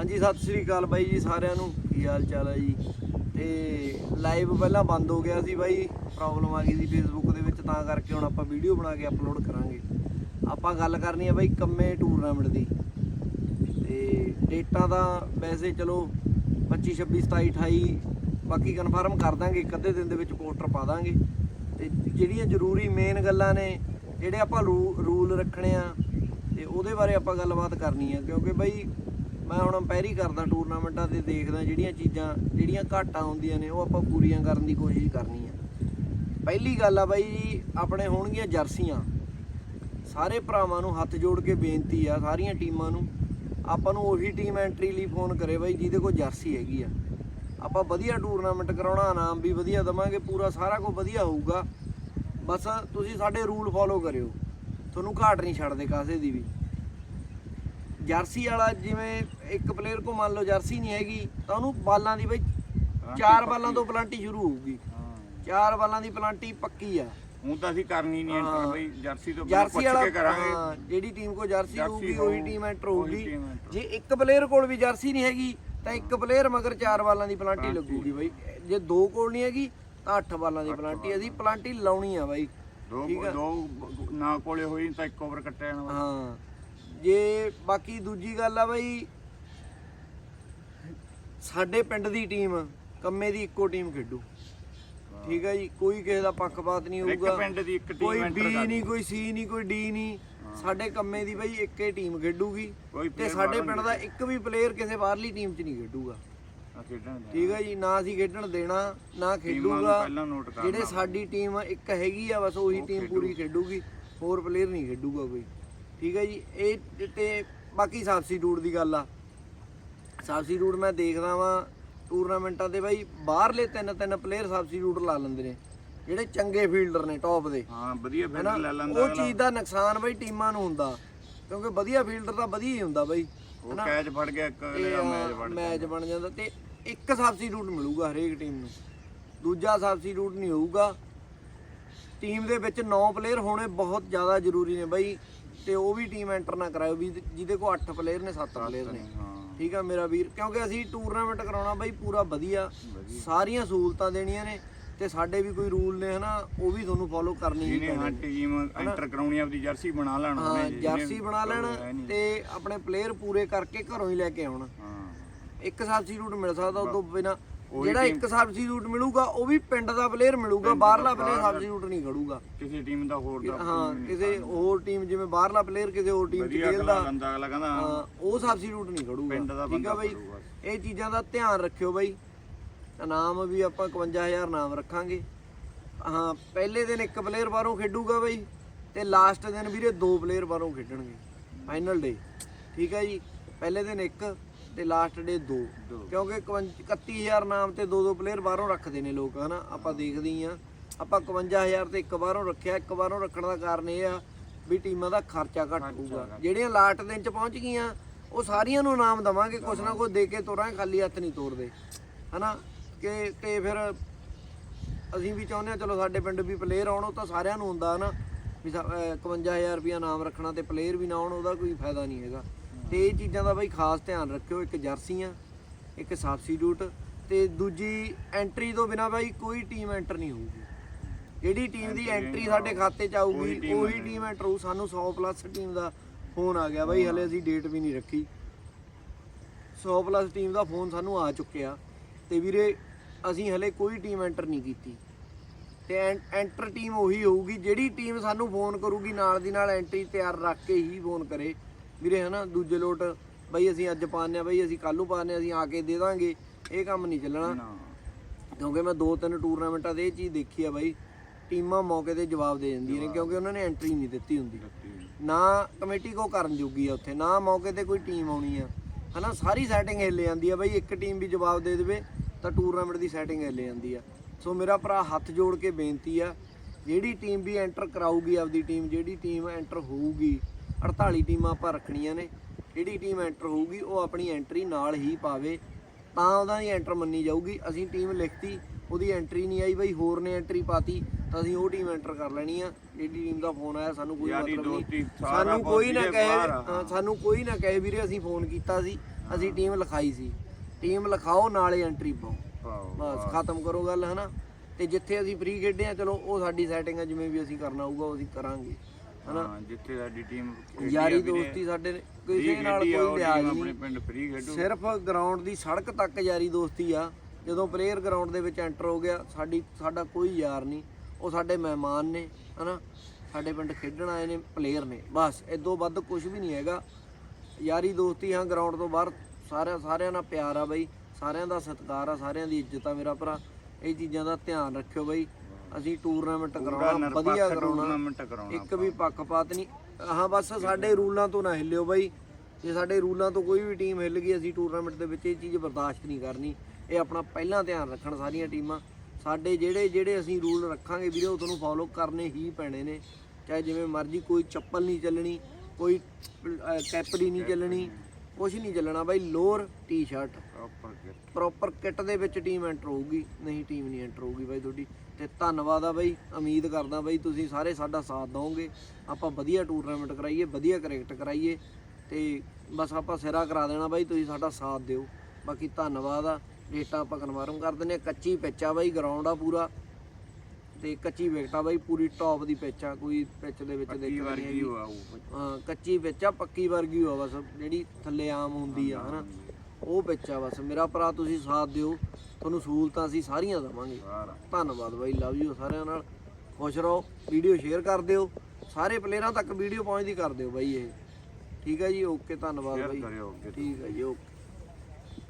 ਹਾਂਜੀ, ਸਤਿ ਸ੍ਰੀ ਅਕਾਲ ਬਾਈ ਜੀ ਸਾਰਿਆਂ ਨੂੰ। ਕੀ ਹਾਲ ਚਾਲ ਹੈ ਜੀ? ਤੇ ਲਾਈਵ ਪਹਿਲਾਂ ਬੰਦ ਹੋ ਗਿਆ ਸੀ ਬਾਈ ਪ੍ਰੋਬਲਮ ਆ ਗਈ ਸੀ ਫੇਸਬੁੱਕ ਦੇ ਵਿੱਚ, ਤਾਂ ਕਰਕੇ ਹੁਣ ਆਪਾਂ ਵੀਡੀਓ ਬਣਾ ਕੇ ਅਪਲੋਡ ਕਰਾਂਗੇ। ਆਪਾਂ ਗੱਲ ਕਰਨੀ ਹੈ ਬਾਈ ਕੰਮੇ ਟੂਰਨਾਮੈਂਟ ਦੀ। ਤੇ ਡੇਟਾਂ ਦਾ ਵੈਸੇ ਚਲੋ 25 26 27 28 ਬਾਕੀ ਕਨਫਰਮ ਕਰ ਦਾਂਗੇ, ਇੱਕ ਅੱਧੇ ਦਿਨ ਦੇ ਵਿੱਚ ਪੋਸਟਰ ਪਾ ਦਾਂਗੇ। ਤੇ ਜਿਹੜੀਆਂ ਜ਼ਰੂਰੀ ਮੇਨ ਗੱਲਾਂ ਨੇ, ਜਿਹੜੇ ਆਪਾਂ ਰੂਲ ਰੱਖਣੇ ਆ, ਤੇ ਉਹਦੇ ਬਾਰੇ ਆਪਾਂ ਗੱਲਬਾਤ ਕਰਨੀ ਆ, ਕਿਉਂਕਿ ਬਾਈ ਮੈਂ ਹੁਣ ਅੰਪਾਇਰੀ ਕਰਦਾ ਟੂਰਨਾਮੈਂਟਾਂ ਤੇ ਦੇਖਦਾ ਜਿਹੜੀਆਂ ਚੀਜ਼ਾਂ, ਜਿਹੜੀਆਂ ਘਾਟਾਂ ਹੁੰਦੀਆਂ ਨੇ, ਉਹ ਆਪਾਂ ਪੂਰੀਆਂ ਕਰਨ ਦੀ ਕੋਸ਼ਿਸ਼ ਕਰਨੀ ਆ। ਪਹਿਲੀ ਗੱਲ ਆ ਬਾਈ ਜੀ, ਆਪਣੇ ਹੋਣਗੀਆਂ ਜਰਸੀਆਂ। ਸਾਰੇ ਭਰਾਵਾਂ ਨੂੰ ਹੱਥ ਜੋੜ ਕੇ ਬੇਨਤੀ ਆ, ਸਾਰੀਆਂ ਟੀਮਾਂ ਨੂੰ। ਆਪਾਂ ਨੂੰ ਉਹੀ ਟੀਮ ਐਂਟਰੀ ਲਈ ਫੋਨ ਕਰੇ ਬਾਈ, ਜਿਹਦੇ ਕੋਲ ਜਰਸੀ ਹੈਗੀ ਆ। ਆਪਾਂ ਵਧੀਆ ਟੂਰਨਾਮੈਂਟ ਕਰਾਉਣਾ ਇਨਾਮ ਵੀ ਵਧੀਆ ਦਵਾਂਗੇ, ਪੂਰਾ ਸਾਰਾ ਕੁਝ ਵਧੀਆ ਹੋਊਗਾ। ਬਸ ਤੁਸੀਂ ਸਾਡੇ ਰੂਲ ਫੋਲੋ ਕਰਿਓ। ਤੁਹਾਨੂੰ ਘਾਟ ਨਹੀਂ ਛੱਡਦੇ ਕਾਸੇ ਦੀ ਵੀ। ਜਰਸੀ ਵਾਲਾ ਜਿਵੇਂ ਇੱਕ ਪਲੇਅਰ ਕੋ ਮੰਨ ਲਓ ਜਰਸੀ ਨਹੀਂ ਹੈਗੀ ਤਾਂ ਉਹਨੂੰ ਬਾਲਾਂ ਦੀ ਬਈ ਚਾਰ ਬਾਲਾਂ ਤੋਂ ਪਲਾਂਟੀ ਸ਼ੁਰੂ ਹੋਊਗੀ। ਹਾਂ। ਚਾਰ ਬਾਲਾਂ ਦੀ ਪਲਾਂਟੀ ਪੱਕੀ ਆ। ਹੁਣ ਤਾਂ ਅਸੀਂ ਕਰਨੀ ਨਹੀਂ। ਐਂਟਰ ਬਈ ਜਰਸੀ ਤੋਂ ਜਰਸੀ ਪੁੱਛ ਕੇ ਕਰਾਂਗੇ। ਹਾਂ, ਜਿਹੜੀ ਟੀਮ ਕੋ ਜਰਸੀ ਹੋਊਗੀ ਹੋਊ, ਉਹੀ ਟੀਮ ਐਂਟਰ ਹੋਊਗੀ। ਜੇ ਇੱਕ ਪਲੇਅਰ ਕੋਲ ਵੀ ਜਰਸੀ ਨਹੀਂ ਹੈਗੀ ਤਾਂ ਇੱਕ ਪਲੇਅਰ ਮਗਰ ਚਾਰ ਬਾਲਾਂ ਦੀ ਪਲਾਂਟੀ। ਲੱਗੂਗੀ ਬਾਈ। ਜੇ ਦੋ ਕੋਲ ਨਹੀਂ ਹੈਗੀ ਤਾਂ ਅੱਠ ਬਾਲਾਂ ਦੀ ਪਲਾਂਟੀ ਅਸੀਂ ਪਲਾਂਟੀ ਲਾਉਣੀ ਆ ਬਾਈ। ਦੋ ਨਾ ਕੋਲੇ ਹੋਈ ਤਾਂ ਇੱਕ ਓਵਰ ਕੱਟਿਆ ਜਾਣਾ ਹਾਂ। ਜੇ ਬਾਕੀ ਦੂਜੀ ਗੱਲ ਆ ਬਾਈ ਸਾਡੇ ਪਿੰਡ ਦੀ ਟੀਮ ਕੰਮੇ ਦੀ ਇੱਕੋ ਟੀਮ ਖੇਡੂ। ਠੀਕ ਹੈ ਜੀ ਕੋਈ ਕਿਸੇ ਦਾ ਪੱਖਪਾਤ ਨਹੀਂ ਇੱਕ ਹੋਊਗਾ। ਪਿੰਡ ਦੀ ਇੱਕ ਟੀਮ ਕੋਈ ਬੀ ਨਹੀਂ ਕੋਈ ਸੀ ਨਹੀਂ ਕੋਈ ਡੀ ਨਹੀਂ। ਸਾਡੇ ਕੰਮੇ ਦੀ ਬਾਈ ਇੱਕੇ ਟੀਮ ਖੇਡੂਗੀ ਤੇ ਸਾਡੇ ਪਿੰਡ ਦਾ ਇੱਕ ਵੀ ਪਲੇਅਰ ਕਿਸੇ ਬਾਹਰਲੀ ਟੀਮ 'ਚ ਨਹੀਂ ਖੇਡੂਗਾ। ਠੀਕ ਹੈ ਜੀ ਨਾ ਅਸੀਂ ਖੇਡਣ ਦੇਣਾ ਨਾ ਖੇਡੂਗਾ। ਜਿਹੜੇ ਸਾਡੀ ਟੀਮ ਇੱਕ ਹੈਗੀ ਆ ਬਸ ਉਹ ਟੀਮ ਪੂਰੀ ਖੇਡੂਗੀ। ਹੋਰ ਪਲੇਅਰ ਨਹੀਂ ਖੇਡੂਗਾ ਕੋਈ। ਠੀਕ ਹੈ ਜੀ ਇਹ ਤੇ ਬਾਕੀ ਸਬਸਟੀਟਿਊਟ ਦੀ ਗੱਲ ਆ। ਸਬਸਟੀਟਿਊਟ ਮੈਂ ਦੇਖਦਾ ਵਾਂ ਟੂਰਨਾਮੈਂਟਾਂ ਤੇ ਬਾਈ ਬਾਹਰਲੇ ਤਿੰਨ ਤਿੰਨ ਪਲੇਅਰ ਸਬਸਟੀਟਿਊਟ ਲਾ ਲੈਂਦੇ ਨੇ ਜਿਹੜੇ ਚੰਗੇ ਫੀਲਡਰ ਨੇ ਟੌਪ ਦੇ। ਹਾਂ ਵਧੀਆ ਹੈਨਾ? ਫੀਲਡ ਲੈ ਲੈਂਦਾ ਉਹ ਚੀਜ਼ ਦਾ ਨੁਕਸਾਨ ਬਾਈ ਟੀਮਾਂ ਨੂੰ ਹੁੰਦਾ ਕਿਉਂਕਿ ਵਧੀਆ ਫੀਲਡਰ ਤਾਂ ਵਧੀਆ ਹੀ ਹੁੰਦਾ ਬਾਈ ਉਹ ਕੈਚ ਫੜ ਗਿਆ ਇੱਕ ਦਾ ਮੈਚ ਫੜ ਮੈਚ ਬਣ ਜਾਂਦਾ ਤੇ ਇੱਕ ਸਬਸਟੀਟਿਊਟ ਮਿਲੂਗਾ ਹਰੇਕ ਟੀਮ ਨੂੰ। ਦੂਜਾ ਸਬਸਟੀਟਿਊਟ ਨਹੀਂ ਹੋਊਗਾ। ਟੀਮ ਦੇ ਵਿੱਚ 9 ਪਲੇਅਰ ਹੋਣੇ ਬਹੁਤ ਜ਼ਿਆਦਾ ਜ਼ਰੂਰੀ ਨੇ ਬਾਈ। ਤੇ ਉਹ ਵੀ ਟੀਮ ਐਂਟਰ ਨਾ ਕਰਾਇਓ ਵੀ ਜਿਹਦੇ ਕੋਲ 8 ਪਲੇਅਰ ਨੇ 7 ਪਲੇਅਰ ਨੇ। ਠੀਕ ਆ ਮੇਰਾ ਵੀਰ ਕਿਉਂਕਿ ਅਸੀਂ ਟੂਰਨਾਮੈਂਟ ਕਰਾਉਣਾ ਬਾਈ ਪੂਰਾ ਵਧੀਆ। ਸਾਰੀਆਂ ਸਹੂਲਤਾਂ ਦੇਣੀਆਂ ਨੇ ਤੇ ਸਾਡੇ ਵੀ ਕੋਈ ਰੂਲ ਨੇ ਹਨਾ ਉਹ ਵੀ ਤੁਹਾਨੂੰ ਫੋਲੋ ਕਰਨੀ ਹੀ ਜਿਹਨੇ ਹਾਂ ਟੀਮ ਐਂਟਰ ਕਰਾਉਣੀ ਆਪਦੀ ਜਰਸੀ ਬਣਾ ਲੈਣ ਹਾਂ ਜਰਸੀ ਬਣਾ ਲੈਣ। ਤੇ ਆਪਣੇ ਪਲੇਅਰ ਪੂਰੇ ਕਰਕੇ ਘਰੋਂ ਹੀ ਲੈ ਕੇ ਆਉਣ। ਹਾਂ। ਇੱਕ ਸਬਸਟੀਟਿਊਟ ਮਿਲ ਸਕਦਾ ਉਦੋਂ ਬਿਨਾ ਉਹੀ ਜਿਹੜਾ ਇੱਕ ਸਬਸਟੀਟਿਊਟ ਮਿਲੂਗਾ ਉਹ ਵੀ ਪਿੰਡ ਦਾ ਪਲੇਅਰ ਮਿਲੂਗਾ ਬਾਹਰਲਾ ਪਲੇਅਰ ਸਬਸਟੀਟਿਊਟ ਨਹੀਂ ਖੜੂਗਾ ਕਿਸੇ ਟੀਮ ਦਾ ਹੋਰ ਦਾ ਹਾਂ ਕਿਸੇ ਹੋਰ ਟੀਮ ਜਿਵੇਂ ਬਾਹਰਲਾ ਪਲੇਅਰ ਕਿਸੇ ਹੋਰ ਟੀਮ 'ਚ ਖੇਡਦਾ ਬੰਦਾ ਅਗਲਾ ਕਹਿੰਦਾ ਹਾਂ ਉਹ ਸਬਸਟੀਟਿਊਟ ਨਹੀਂ ਖੜੂਗਾ ਪਿੰਡ ਦਾ ਠੀਕ ਆ ਬਾਈ। ਇਹ ਚੀਜ਼ਾਂ ਦਾ ਧਿਆਨ ਰੱਖਿਓ ਬਾਈ। ਇਨਾਮ ਵੀ ਆਪਾਂ 51000 ਇਨਾਮ ਰੱਖਾਂਗੇ। ਹਾਂ ਪਹਿਲੇ ਦਿਨ ਇੱਕ ਪਲੇਅਰ ਬਾਹਰੋਂ ਖੇਡੂਗਾ ਬਾਈ ਤੇ ਲਾਸਟ ਦਿਨ ਵੀਰੇ ਦੋ ਪਲੇਅਰ ਬਾਹਰੋਂ ਖੇਡਣਗੇ। ਫਾਈਨਲ ਡੇ ਠੀਕ ਹੈ ਜੀ? ਪਹਿਲੇ ਦਿਨ ਇੱਕ ਤੇ ਲਾਸਟ ਡੇ ਦੋ। ਦੋ। ਕਿਉਂਕਿ 31000 ਨਾਮ ਤੇ ਦੋ ਦੋ ਪਲੇਅਰ ਬਾਹਰੋਂ ਰੱਖਦੇ ਨੇ ਲੋਕ ਹਨਾ? ਆਪਾਂ ਦੇਖਦੇ ਹੀ ਆ। ਆਪਾਂ 51000 ਤੇ ਇੱਕ ਬਾਹਰੋਂ ਰੱਖਿਆ ਇੱਕ ਬਾਹਰੋਂ ਰੱਖਣ ਦਾ ਕਾਰਨ ਇਹ ਆ ਵੀ ਟੀਮਾਂ ਦਾ ਖਰਚਾ ਘੱਟ ਹੋਊਗਾ। ਜਿਹੜੀਆਂ ਲਾਸਟ ਦਿਨ ਚ ਪਹੁੰਚ ਗਈਆਂ ਉਹ ਸਾਰੀਆਂ ਨੂੰ ਇਨਾਮ ਦਵਾਂਗੇ ਕੁਛ ਨਾ ਕੁਛ ਦੇ ਕੇ ਤੋਰਾਂਗੇ ਖਾਲੀ ਹੱਥ ਨਹੀਂ ਤੋਰਦੇ। ਹਨਾ? ਕਿ ਤੇ ਫਿਰ ਅਸੀਂ ਵੀ ਚਾਹੁੰਦੇ ਆ ਚਲੋ ਸਾਡੇ ਪਿੰਡ ਵੀ ਪਲੇਅਰ ਆਉਣ ਉਹ ਤਾਂ ਸਾਰਿਆਂ ਨੂੰ ਹੁੰਦਾ ਹਨਾ? ਵੀ ਸਾ- ਅਹ 51000 ਰੁਪਇਆ ਨਾਮ ਰੱਖਣਾ ਤੇ ਪਲੇਅਰ ਵੀ ਨਾ ਆਉਣ ਉਹਦਾ ਕੋਈ ਫਾਇਦਾ ਨਹੀਂ ਹੈਗਾ। ਤੇ ਇਹ ਚੀਜ਼ਾਂ ਦਾ ਬਾਈ ਖਾਸ ਧਿਆਨ ਰੱਖਿਓ ਇੱਕ ਜਰਸੀਆਂ ਇੱਕ ਸਬਸਟੀਟਿਊਟ ਤੇ ਦੂਜੀ ਐਂਟਰੀ ਤੋਂ ਬਿਨਾ ਬਾਈ ਕੋਈ ਟੀਮ ਐਂਟਰ ਨਹੀਂ ਹੋਊਗੀ। ਜਿਹੜੀ ਟੀਮ ਦੀ ਐਂਟਰੀ ਸਾਡੇ ਖਾਤੇ 'ਚ ਆਊਗੀ ਉਹੀ ਟੀਮ ਐਂਟਰ ਹੋਊ ਸਾਨੂੰ 100 ਪਲੱਸ ਟੀਮ ਦਾ ਫੋਨ ਆ ਗਿਆ ਬਾਈ ਹਲੇ ਅਸੀਂ ਡੇਟ ਵੀ ਨਹੀਂ ਰੱਖੀ। 100 ਪਲੱਸ ਟੀਮ ਦਾ ਫੋਨ ਸਾਨੂੰ ਆ ਚੁੱਕਿਆ ਤੇ ਵੀਰੇ ਅਸੀਂ ਹਲੇ ਕੋਈ ਟੀਮ ਐਂਟਰ ਨਹੀਂ ਕੀਤੀ। ਤੇ ਐਂਟਰ ਟੀਮ ਉਹੀ ਹੋਊਗੀ ਜਿਹੜੀ ਟੀਮ ਸਾਨੂੰ ਫੋਨ ਕਰੂਗੀ ਨਾਲ ਦੀ ਨਾਲ ਐਂਟਰੀ ਤਿਆਰ ਰੱਖ ਕੇ ਹੀ ਫੋਨ ਕਰੇ। ਵੀਰੇ ਹਨਾ ਦੂਜੇ ਲੋਟ ਬਈ ਅਸੀਂ ਅੱਜ ਪਾਉਂਦੇ ਆ ਬਈ ਅਸੀਂ ਕੱਲ ਨੂੰ ਆ ਅਸੀਂ ਆ ਕੇ ਦੇ ਦਾਂਗੇ। ਇਹ ਕੰਮ ਨਹੀਂ ਚੱਲਣਾ। ਕਿਉਂਕਿ ਮੈਂ ਦੋ ਤਿੰਨ ਟੂਰਨਾਮੈਂਟਾਂ ਤੇ ਇਹ ਚੀਜ਼ ਦੇਖੀ ਆ ਬਾਈ ਟੀਮਾਂ ਮੌਕੇ ਤੇ ਜਵਾਬ ਦੇ ਜਾਂਦੀਆਂ ਨੇ ਕਿਉਂਕਿ ਉਹਨਾਂ ਨੇ ਐਂਟਰੀ ਨਹੀਂ ਦਿੱਤੀ ਹੁੰਦੀ। ਨਾ ਕਮੇਟੀ ਕੋ ਕਰਨ ਜੋਗੀ ਆ ਉੱਥੇ ਨਾ ਮੌਕੇ ਤੇ ਕੋਈ ਟੀਮ ਆਉਣੀ ਆ। ਹਨਾ ਸਾਰੀ ਸੈਟਿੰਗ ਹਿੱਲ ਜਾਂਦੀ ਆ ਬਾਈ ਇੱਕ ਟੀਮ ਵੀ ਜਵਾਬ ਦੇ ਦੇਵੇ ਤਾਂ ਟੂਰਨਾਮੈਂਟ ਦੀ ਸੈਟਿੰਗ ਹਿੱਲ ਜਾਂਦੀ ਆ। ਸੋ ਮੇਰਾ ਭਰਾ ਹੱਥ ਜੋੜ ਕੇ ਬੇਨਤੀ ਆ ਜਿਹੜੀ ਟੀਮ ਵੀ ਐਂਟਰ ਕਰਾਊਗੀ ਆਪਦੀ ਟੀਮ ਜਿਹੜੀ ਟੀਮ ਐਂਟਰ ਹੋਊਗੀ 48 ਟੀਮਾਂ ਆਪਾਂ ਰੱਖਣੀਆਂ ਨੇ। ਜਿਹੜੀ ਟੀਮ ਐਂਟਰ ਹੋਊਗੀ ਉਹ ਆਪਣੀ ਐਂਟਰੀ ਨਾਲ ਹੀ ਪਾਵੇ। ਤਾਂ ਉਹਦਾ ਦੀ ਐਂਟਰ ਮੰਨੀ ਜਾਊਗੀ। ਅਸੀਂ ਟੀਮ ਲਿਖਤੀ ਉਹਦੀ ਐਂਟਰੀ ਨਹੀਂ ਆਈ ਬਈ ਹੋਰ ਨੇ ਐਂਟਰੀ ਪਾਤੀ ਤਾਂ ਅਸੀਂ ਉਹ ਟੀਮ ਐਂਟਰ ਕਰ ਲੈਣੀ ਆ। ਜਿਹੜੀ ਟੀਮ ਦਾ ਫੋਨ ਆਇਆ ਸਾਨੂੰ ਕੋਈ ਯਾਰੀ ਮਤਲਬ ਦੋਸਤੀ ਨਹੀਂ। ਸਾਰਾ ਸਾਨੂੰ ਕੋਈ ਨਾ ਕਹੇ ਬਾਹਰ ਆ। ਹਾਂ, ਸਾਨੂੰ ਕੋਈ ਨਾ ਕਹੇ ਵੀਰੇ ਅਸੀਂ ਫੋਨ ਕੀਤਾ ਸੀ ਅਸੀਂ ਟੀਮ ਲਿਖਾਈ ਸੀ। ਟੀਮ ਲਿਖਾਓ ਨਾਲੇ ਐਂਟਰੀ ਪਾਓ। ਬਸ ਖਤਮ ਕਰੋ ਗੱਲ ਹਨਾ। ਤੇ ਜਿੱਥੇ ਅਸੀਂ ਫ੍ਰੀ ਖੇਡੇ ਆ ਚਲੋ ਉਹ ਸਾਡੀ ਸੈਟਿੰਗ ਆ ਜਿਵੇਂ ਵੀ ਅਸੀਂ ਕਰਨਾ ਹੋਊਗਾ ਉਹ ਅਸੀਂ ਕਰਾਂਗੇ। ਹਨਾ? ਹਾਂ ਜਿੱਥੇ ਸਾਡੀ ਟੀਮ ਯਾਰੀ ਦੋਸਤੀ ਸਾਡੇ ਕਿਸੇ ਨਾਲ ਕੋਈ ਲਿਆਜ ਆਪਣੇ ਨਹੀਂ। ਪਿੰਡ ਫ੍ਰੀ ਖੇਡੂ। ਸਿਰਫ ਗਰਾਊਂਡ ਦੀ ਸੜਕ ਤੱਕ ਯਾਰੀ ਦੋਸਤੀ ਆ। ਜਦੋਂ ਪਲੇਅਰ ਗਰਾਊਂਡ ਦੇ ਵਿੱਚ ਐਂਟਰ ਹੋ ਗਿਆ ਸਾਡੀ ਸਾਡਾ ਕੋਈ ਯਾਰ ਨਹੀਂ। ਉਹ ਸਾਡੇ ਮਹਿਮਾਨ ਨੇ ਹਨਾ? ਸਾਡੇ ਪਿੰਡ ਖੇਡਣ ਆਏ ਨੇ ਪਲੇਅਰ ਨੇ। ਬਸ ਇਦੋਂ ਵੱਧ ਕੁਝ ਵੀ ਨਹੀਂ ਹੈਗਾ। ਯਾਰੀ ਦੋਸਤੀ ਹਾਂ ਗਰਾਊਂਡ ਤੋਂ ਬਾਹਰ ਸਾਰਿਆਂ ਸਾਰਿਆਂ ਨਾਲ ਪਿਆਰ ਆ ਬਈ। ਸਾਰਿਆਂ ਦਾ ਸਤਿਕਾਰ ਆ ਸਾਰਿਆਂ ਦੀ ਇੱਜ਼ਤ ਆ ਮੇਰਾ ਭਰਾ। ਇਹ ਚੀਜ਼ਾਂ ਦਾ ਧਿਆਨ ਰੱਖਿਓ ਬਈ। ਅਸੀਂ ਟੂਰਨਾਮੈਂਟ ਕਰਾਉਣਾ ਵਧੀਆ ਕਰਾਉਣਾ। ਇੱਕ ਵੀ ਪੱਖਪਾਤ ਨਹੀਂ। ਹਾਂ ਬਸ ਸਾਡੇ ਰੂਲਾਂ ਤੋਂ ਨਾ ਹਿੱਲਿਓ ਬਾਈ। ਜੇ ਸਾਡੇ ਰੂਲਾਂ ਤੋਂ ਕੋਈ ਵੀ ਟੀਮ ਹਿੱਲ ਗਈ ਅਸੀਂ ਟੂਰਨਾਮੈਂਟ ਦੇ ਵਿੱਚ ਇਹ ਚੀਜ਼ ਬਰਦਾਸ਼ਤ ਨਹੀਂ ਕਰਨੀ। ਇਹ ਆਪਣਾ ਪਹਿਲਾਂ ਧਿਆਨ ਰੱਖਣ ਸਾਰੀਆਂ ਟੀਮਾਂ। ਸਾਡੇ ਜਿਹੜੇ ਜਿਹੜੇ ਅਸੀਂ ਰੂਲ ਰੱਖਾਂਗੇ ਵੀਰੇ ਉਹ ਤੁਹਾਨੂੰ ਫੋਲੋ ਕਰਨੇ ਹੀ ਪੈਣੇ ਨੇ। ਚਾਹੇ ਜਿਵੇਂ ਮਰਜ਼ੀ ਕੋਈ ਚੱਪਲ ਨਹੀਂ ਚੱਲਣੀ ਕੋਈ ਕੈਪਰੀ ਨਹੀਂ ਚੱਲਣੀ। ਕੁਝ ਨਹੀਂ ਚੱਲਣਾ ਬਾਈ lower T shirt proper kit proper kit ਦੇ ਵਿੱਚ ਟੀਮ ਐਂਟਰ ਹੋਊਗੀ। ਨਹੀਂ ਟੀਮ ਨਹੀਂ ਐਂਟਰ ਹੋਊਗੀ ਬਾਈ ਤੁਹਾਡੀ। ਤੇ ਧੰਨਵਾਦ ਆ ਬਾਈ। ਉਮੀਦ ਕਰਦਾ ਬਾਈ ਤੁਸੀਂ ਸਾਰੇ ਸਾਡਾ ਸਾਥ ਦਿਓਗੇ। ਆਪਾਂ ਵਧੀਆ ਟੂਰਨਾਮੈਂਟ ਕਰਾਈਏ ਵਧੀਆ ਕ੍ਰਿਕਟ ਕਰਾਈਏ। ਤੇ ਬਸ ਆਪਾਂ ਸਿਰਾ ਕਰਾ ਦੇਣਾ ਬਾਈ ਤੁਸੀਂ ਸਾਡਾ ਸਾਥ ਦਿਓ। ਬਾਕੀ ਧੰਨਵਾਦ ਆ। ਡੇਟਾ ਆਪਾਂ ਕਨਫਰਮ ਕਰ ਦਿੰਦੇ ਆ ਕੱਚੀ ਪਿੱਚ ਆ ਬਾਈ ਗਰਾਊਂਡ ਆ ਪੂਰਾ। ਤੇ ਕੱਚੀ ਵਿਕਟ ਆ ਬਾਈ ਪੂਰੀ ਟੌਪ ਦੀ ਪਿੱਚ ਆ ਕੋਈ ਪਿੱਚ ਦੇ ਵਿੱਚ ਪੱਕੀ ਨਹੀਂ ਵਰਗੀ ਉਹ ਹਾਂ ਕੱਚੀ ਪਿੱਚ ਆ ਪੱਕੀ ਵਰਗੀ ਆ ਬਸ ਜਿਹੜੀ ਥੱਲੇ ਆਮ ਹੁੰਦੀ ਆ ਹਨਾ। ਉਹ ਪਿੱਚ ਆ ਬਸ। ਮੇਰਾ ਭਰਾ ਤੁਸੀਂ ਸਾਥ ਦਿਓ। ਤੁਹਾਨੂੰ ਸਹੂਲਤਾਂ ਅਸੀਂ ਸਾਰੀਆਂ ਦੇਵਾਂਗੇ। ਸਾਰਾ। ਧੰਨਵਾਦ ਬਾਈ ਲਵ ਯੂ ਸਾਰਿਆਂ ਨਾਲ। ਖੁਸ਼ ਰਹੋ ਵੀਡੀਓ ਸ਼ੇਅਰ ਕਰ ਦਿਓ। ਸਾਰੇ ਪਲੇਅਰਾਂ ਤੱਕ ਵੀਡੀਓ ਪਹੁੰਚਦੀ ਕਰ ਦਿਓ ਬਾਈ ਇਹ। ਠੀਕ ਹੈ ਜੀ ਓਕੇ ਧੰਨਵਾਦ ਬਾਈ। ਕਰਿਓ ਅੱਗੇ ਤੋਂ। ਠੀਕ ਹੈ ਜੀ ਓਕੇ